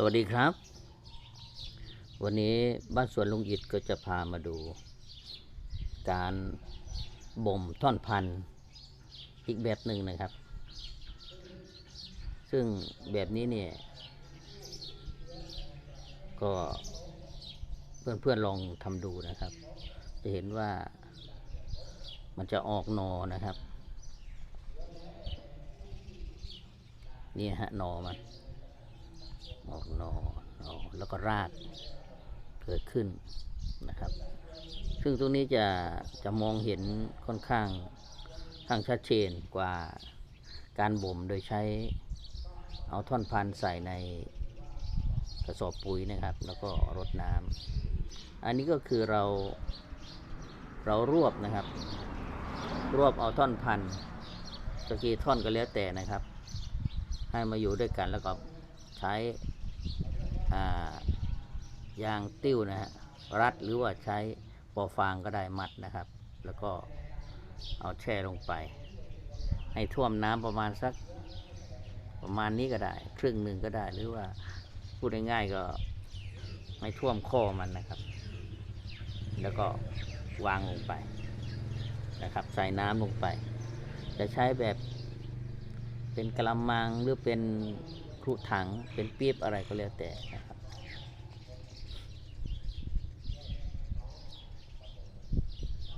สวัสดีครับ วันนี้บ้านสวนลุงอิดก็จะพามาดู การบ่มท่อนพันธุ์อีกแบบหนึ่งนะครับ ซึ่งแบบนี้เนี่ย ก็เพื่อนๆลองทำดูนะครับ จะเห็นว่ามันจะออกหนอนะครับ นี่ฮะหนอมัน ออกหนอหนอแล้วก็รากเกิดขึ้นนะครับ ซึ่งตรงนี้จะจะมองเห็นค่อนข้างข้างชัดเจนกว่าการบ่มโดยใช้เอาท่อนพันธ์ใส่ในกระสอบปุ๋ยนะครับ แล้วก็รดน้ำอันนี้ก็คือเราเรารวบนะครับ รวบเอาท่อนพันธุ์จะกี่ท่อนก็แล้วแต่นะครับ ให้มาอยู่ด้วยกันแล้วก็ใช้ ยางติ้วนะฮะรัดหรือว่าใช้ปอฟางก็ได้มัดนะครับ แล้วก็เอาแช่ลงไป ให้ท่วมน้ำประมาณสักประมาณนี้ก็ได้ ครึ่งหนึ่งก็ได้หรือว่าพูดง่ายๆก็ไม่ท่วมข้อมันนะครับ แล้วก็วางลงไปนะครับ ใส่น้ำลงไป จะใช้แบบเป็นกระมังหรือเป็น ครุถังเป็นปี๊บอะไรก็แล้วแต่นะครับ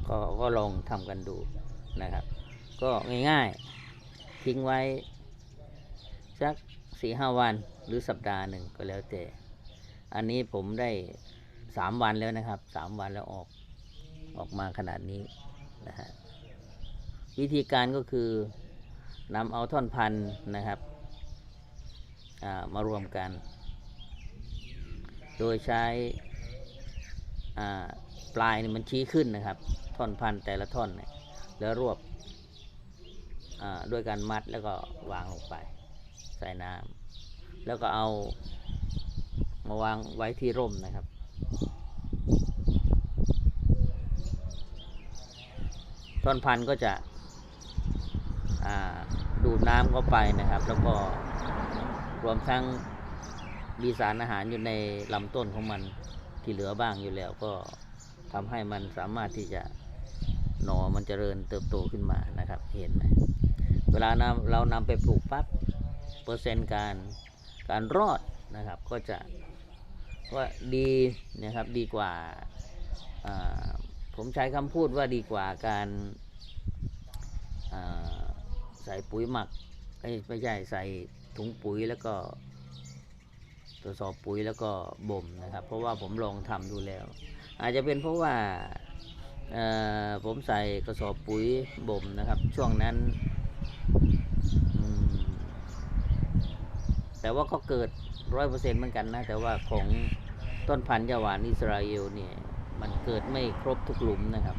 ก็ก็ลองทำกันดูนะครับ ก็ง่ายๆ ทิ้งไว้ สักสี่ห้าวันหรือสัปดาห์หนึ่งก็แล้วแต่ อันนี้ผมได้สามวันแล้วนะครับสามวันแล้วออกออกมาขนาดนี้นะฮะวิธีการก็คือนำเอาท่อนพันธุ์นะครับ มารวมกัน โดยใช้ปลายนี่มันชี้ขึ้นนะครับ ท่อนพันธุ์แต่ละท่อนเนี่ยแล้วรวบด้วยการมัดแล้วก็วางลงไป ใส่น้ำแล้วก็เอามาวางไว้ที่ร่มนะครับ ท่อนพันธุ์ก็จะดูดน้ำเข้าไปนะครับ แล้วก็ รวมทั้งมีสารอาหารอยู่ในลำต้นของมันที่เหลือบ้างอยู่แล้วก็ทำให้มันสามารถที่จะหนอมันเจริญเติบโตขึ้นมานะครับเห็นไหมเวลานำเรานำไปปลูกปั๊บเปอร์เซ็นต์การการรอดนะครับก็จะว่าดีนะครับดีกว่าผมใช้คำพูดว่าดีกว่าการใส่ปุ๋ยหมักไม่ใช่ใส่ ถุงปุ๋ยแล้วก็ตรวจสอบปุ๋ยแล้วก็บ่มนะครับ เพราะว่าผมลองทำดูแล้ว อาจจะเป็นเพราะว่าผมใส่กระสอบปุ๋ยบ่มนะครับ ช่วงนั้น แต่ว่าก็เกิดร้อยเปอร์เซ็นต์เหมือนกันนะ แต่ว่าของต้นพันธุ์ยาหวานอิสราเอลเนี่ย มันเกิดไม่ครบทุกหลุมนะครับ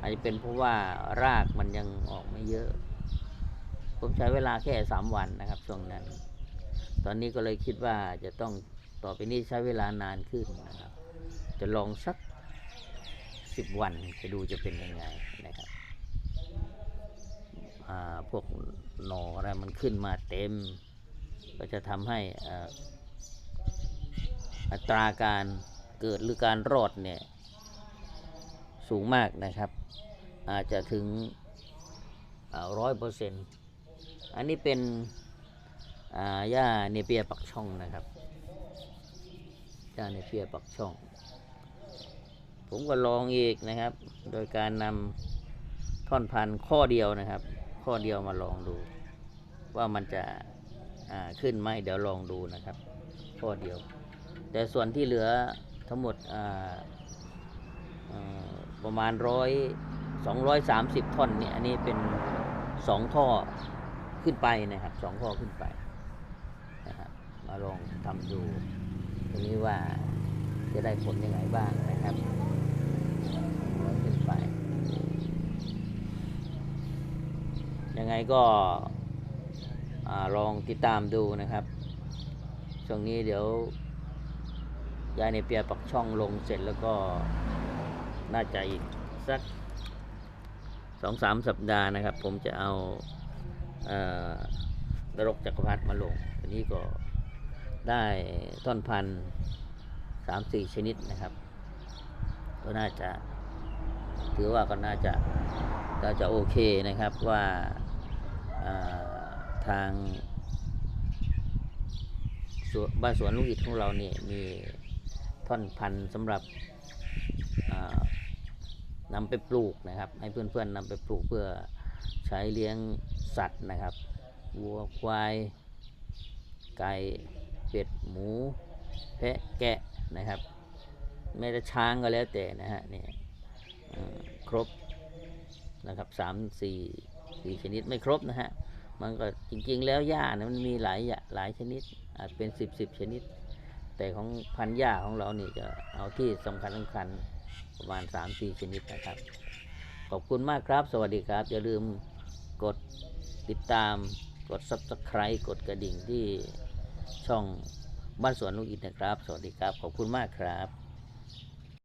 อาจจะเป็นเพราะว่ารากมันยังออกไม่เยอะ ผมใช้เวลาแค่สามวันนะครับช่วงนั้น ตอนนี้ก็เลยคิดว่าจะต้องต่อไปนี้ใช้เวลานานขึ้นนะครับ จะลองสักสิบวันจะดูจะเป็นยังไงนะครับพวกหนออะไรมันขึ้นมาเต็ม ก็จะทำให้อัตราการเกิดหรือการรอดเนี่ยสูงมากนะครับ อาจจะถึงร้อยเปอร์เซ็นต์ อันนี้เป็นหญ้าเนเปียปักช่องนะครับหญ้าเนเปียปักช่อง ผมก็ลองอีกนะครับ โดยการนำท่อนพันข้อเดียวนะครับ ข้อเดียวมาลองดู ว่ามันจะขึ้นไหมเดี๋ยวลองดูนะครับ ข้อเดียว แต่ส่วนที่เหลือทั้งหมดประมาณร้อยสองร้อยสามสิบท่อนเนี่ยอันนี้เป็นสองท่อ ขึ้นไปนะครับสองท่อขึ้นไปนะครับมาลองทำดูตรงนี้ว่าจะได้ผลยังไงบ้างนะครับร้อยขึ้นไป ยังไงก็ลองติดตามดูนะครับ ช่วงนี้เดี๋ยวยายในเปียปักช่องลงเสร็จแล้วก็น่าจะอีกสักสองสามสัปดาห์นะครับ ผมจะเอา นรกจักรพรรดิมาลงอันนี้ก็ได้ต้นพันธุ์สามสี่ชนิดนะครับ ก็น่าจะถือว่าก็น่าจะก็จะโอเคนะครับว่าาทางบ้านสวนลูกอิฐของเราเนี่ยมีท่อนพันธุ์สำหรับนำไปปลูกนะครับ ให้เพื่อนๆนำไปปลูกเพื่อ ใช้เลี้ยงสัตว์นะครับวัวควาย ไก่เป็ดหมู แพะแกะนะครับไม่ได้ช้างก็แล้วแต่นะฮะเนี่ยครบนะครับสามสี่สี่ชนิดไม่ครบนะฮะมันก็จริงๆแล้วหญ้านะมันมีหลายอย่างหลายชนิดอาจเป็นสิบสิบชนิด แต่ของพันหญ้าของเรานี่จะเอาที่สำคัญสำคัญประมาณสามสี่ชนิดนะครับ ขอบคุณมากครับ สวัสดีครับ อย่าลืม กดติดตามกด subscribe กดกระดิ่งที่ช่องบ้านสวนลูกอินนะครับ สวัสดีครับ ขอบคุณมากครับ